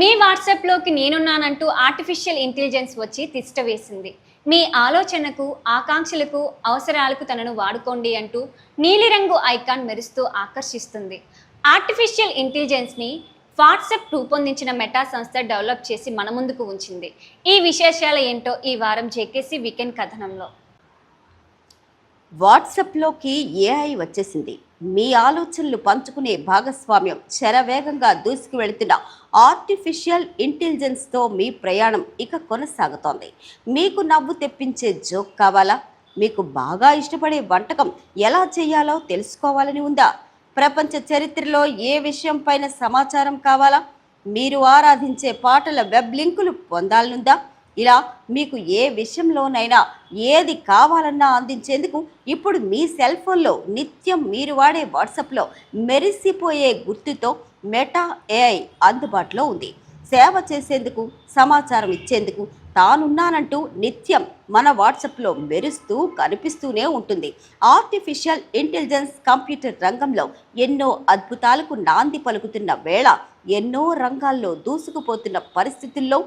మీ వాట్సాప్లోకి నేనున్నానంటూ artificial intelligence వచ్చి తిష్ట వేసింది. మీ ఆలోచనకు ఆకాంక్షలకు అవసరాలకు తనను వాడుకోండి అంటూ నీలిరంగు ఐకాన్ మెరుస్తూ ఆకర్షిస్తుంది. ఆర్టిఫిషియల్ ఇంటెలిజెన్స్ని వాట్సాప్ రూపొందించిన మెటా సంస్థ డెవలప్ చేసి మన ముందుకు ఉంచింది. ఈ విశేషాలు ఏంటో ఈ వారం జేకేసీ వీకెండ్ కథనంలో. వాట్సప్లోకి ఏఐ వచ్చేసింది. మీ ఆలోచనలు పంచుకునే భాగస్వామ్యం శరవేగంగా దూసుకు వెళుతున్న ఆర్టిఫిషియల్ ఇంటెలిజెన్స్తో మీ ప్రయాణం ఇక కొనసాగుతోంది. మీకు నవ్వు తెప్పించే జోక్ కావాలా? మీకు బాగా ఇష్టపడే వంటకం ఎలా చేయాలో తెలుసుకోవాలని ఉందా? ప్రపంచ చరిత్రలో ఏ విషయం పైన సమాచారం కావాలా? మీరు ఆరాధించే పాటల వెబ్ లింకులు పొందాలనుందా? ఇలా మీకు ఏ విషయంలోనైనా ఏది కావాలన్నా అందించేందుకు ఇప్పుడు మీ సెల్ ఫోన్లో నిత్యం మీరు వాడే వాట్సాప్లో మెరిసిపోయే గుర్తుతో మెటా ఏఐ అందుబాటులో ఉంది. సేవ చేసేందుకు సమాచారం ఇచ్చేందుకు తానున్నానంటూ నిత్యం మన వాట్సాప్లో మెరుస్తూ కనిపిస్తూనే ఉంటుంది. ఆర్టిఫిషియల్ ఇంటెలిజెన్స్ కంప్యూటర్ రంగంలో ఎన్నో అద్భుతాలకు నాంది పలుకుతున్న వేళ ఎన్నో రంగాల్లో దూసుకుపోతున్న పరిస్థితుల్లో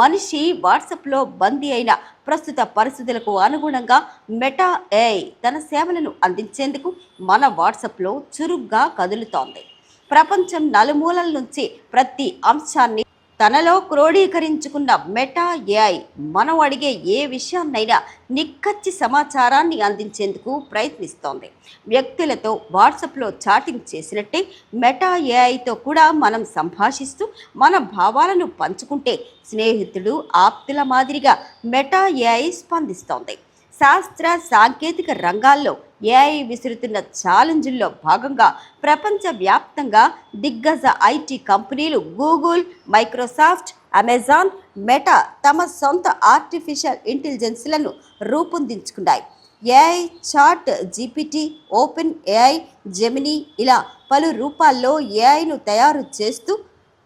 మనిషి వాట్సాప్లో బందీ అయిన ప్రస్తుత పరిస్థితులకు అనుగుణంగా మెటా ఏఐ తన సేవలను అందించేందుకు మన వాట్సాప్లో చురుగ్గా కదులుతోంది. ప్రపంచం నలుమూలల నుంచి ప్రతి అంశాన్ని తనలో క్రోడీకరించుకున్న మెటా ఏఐ మనం అడిగే ఏ విషయాన్నైనా నిక్కచ్చి సమాచారాన్ని అందించేందుకు ప్రయత్నిస్తోంది. వ్యక్తులతో వాట్సాప్లో చాటింగ్ చేసినట్టే మెటా ఏఐతో కూడా మనం సంభాషిస్తూ మన భావాలను పంచుకుంటే స్నేహితుడు ఆప్తుల మాదిరిగా మెటా ఏఐ స్పందిస్తోంది. శాస్త్ర సాంకేతిక రంగాల్లో ఏఐ విసురుతున్న ఛాలెంజ్ల్లో భాగంగా ప్రపంచవ్యాప్తంగా దిగ్గజ ఐటీ కంపెనీలు గూగుల్ మైక్రోసాఫ్ట్ అమెజాన్ మెటా తమ సొంత ఆర్టిఫిషియల్ ఇంటెలిజెన్స్లను రూపొందించుకున్నాయి. AI chat GPT open AI Gemini ఇలా పలు రూపాల్లో ఏఐను తయారు చేస్తూ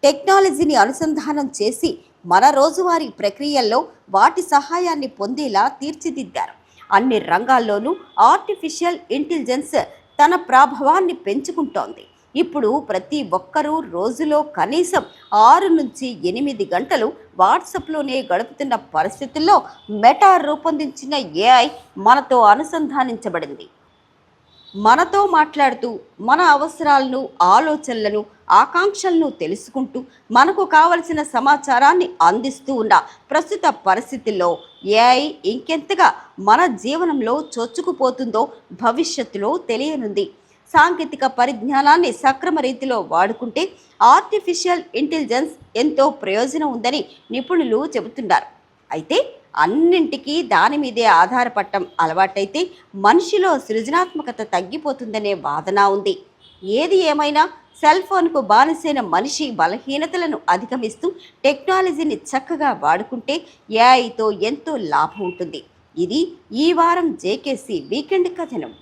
టెక్నాలజీని అనుసంధానం చేసి మన రోజువారీ ప్రక్రియల్లో వాటి సహాయాన్ని పొందేలా తీర్చిదిద్దారు. అన్ని రంగాల్లోనూ ఆర్టిఫిషియల్ ఇంటెలిజెన్స్ తన ప్రభావాన్ని పెంచుకుంటోంది. ఇప్పుడు ప్రతి ఒక్కరూ రోజులో కనీసం ఆరు నుంచి ఎనిమిది గంటలు వాట్సాప్లోనే గడుపుతున్న పరిస్థితుల్లో మెటా రూపొందించిన ఏఐ మనతో అనుసంధానించబడింది. మనతో మాట్లాడుతూ మన అవసరాలను ఆలోచనలను ఆకాంక్షలను తెలుసుకుంటూ మనకు కావలసిన సమాచారాన్ని అందిస్తూ ఉన్న ప్రస్తుత పరిస్థితుల్లో ఏఐ ఇంకెంతగా మన జీవనంలో చొచ్చుకుపోతుందో భవిష్యత్తులో తెలియనుంది. సాంకేతిక పరిజ్ఞానాన్ని సక్రమ రీతిలో వాడుకుంటే ఆర్టిఫిషియల్ ఇంటెలిజెన్స్ ఎంతో ప్రయోజనం ఉందని నిపుణులు చెబుతున్నారు. అయితే అన్నింటికీ దాని మీదే ఆధారపడటం అలవాటైతే మనిషిలో సృజనాత్మకత తగ్గిపోతుందనే వాదన ఉంది. ఏది ఏమైనా సెల్ ఫోన్కు బానిసైన మనిషి బలహీనతలను అధిగమిస్తూ టెక్నాలజీని చక్కగా వాడుకుంటే ఏఐతో ఎంతో లాభం ఉంటుంది. ఇది ఈ వారం జేకేసి వీకెండ్ కథనం.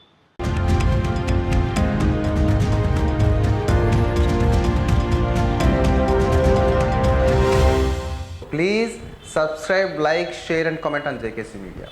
Please subscribe like share and comment on JKC media.